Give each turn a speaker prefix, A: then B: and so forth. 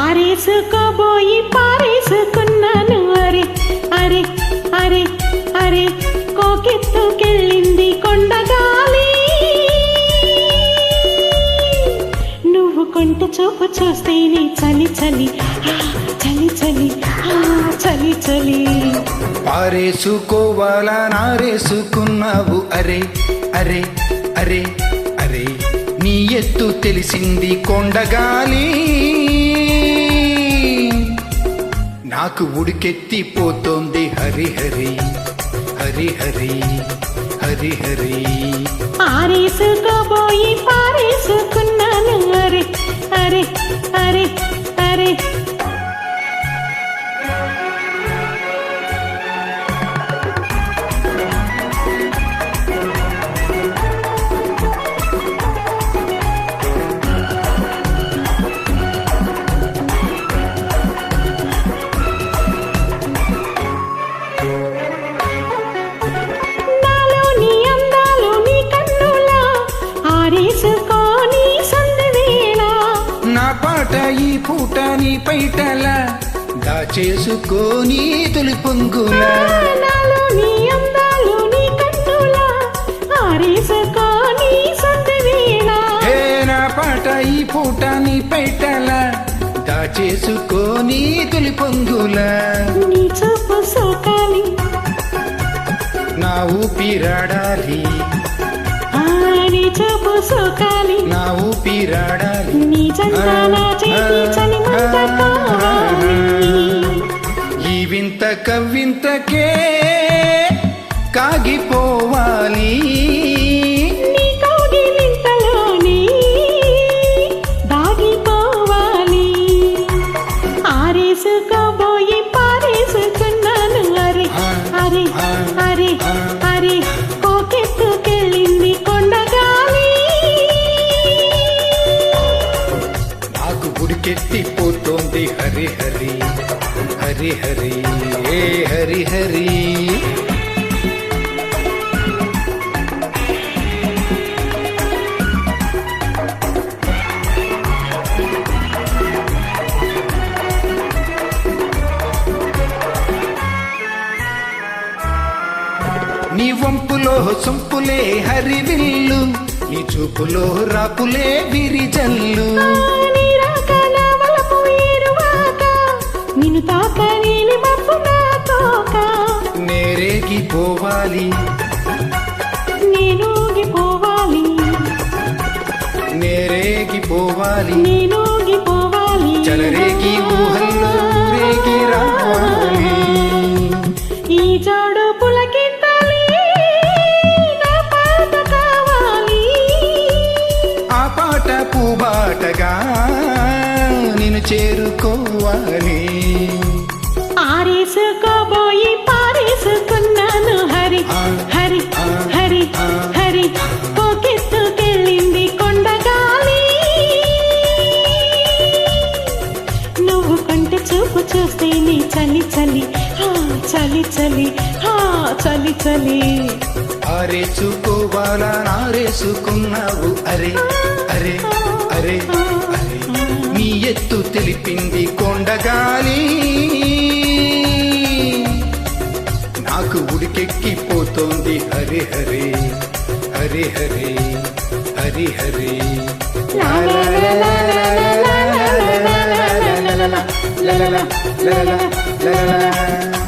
A: ఆరేసుకోబోయి పారేసుకున్నాను అరే అరే అరే అరే కోకెత్తుకెళ్ళింది కొండగాలి నువ్వు కొంట చూపు చూస్తేనే చలి చలి చలి చలి చలి చలి.
B: ఆరేసుకోవాలా నారేసుకున్నావు అరే అరే అరే. అరే నీ ఎత్తు తెలిసింది కొండగాలి. నాకు ఉడికెత్తిపోతోంది హరిహరి హరిహరి హరిహరి
A: పారేసుకోబోయి పారేసుకున్నాను అరే అరే అరే. ఆరేసుకోని సందవేళ.
B: నా పాట ఈ పూట నీ పైటల దాచేసుకోని తొలి పొంగుల
A: నాలో నీ అందాలు నీ కన్నులా ఆరేసుకోని సందవేళ.
B: హే నా పాట ఈ పూట నీ పైటల దాచేసుకోని తొలి పొంగుల
A: నీ చూపు సోకాలి.
B: నా ఊపిరాడాలి.
A: అని చెప్పు సుఖాలి.
B: నా ఊపిరాడాలి
A: నీ చందాల చేతి చలిమంట
B: ఈ వింత కవ్వింతకే కాగిపోవాలి.
A: దాగిపోవాలి.
B: ఆరేసుకోవాలి హరి హరి హరి ఏ హరి హరి. నీ వంపులో సొంపులే హరివిల్లు నీ చూపులో రాపులే విరిజల్లు. నేరేగిపోవాలి.
A: నేనూగిపోవాలి.
B: నేరేగిపోవాలి.
A: నేనూగిపోవాలి.
B: చలరేగి ఊహల్లో ఊరేగి రావాలి.
A: ఈ జోడు పులకింతలి నా పాట కావాలి.
B: ఆ పాట పూబాటగా చేరుకోవాలి.
A: ఆరేసుకోబోయి పారేసుకున్నాను హరి హరి హరి హరి. పోకెత్తుకెళ్ళింది కొండగాలి. నువ్వు కొంట చూపు చూస్తే నీ చలి చలి. చలి చలి. ఆ, చలి చలి.
B: ఆరేసుకోవాలా నారేసుకున్నావు అరే అరే అరే అరే. తెలిపింది కొండగాలి నాకు ఉడికెక్కిపోతోంది హరి హరి హరి హరి హరి హరి
A: లా లా లా లా లా లా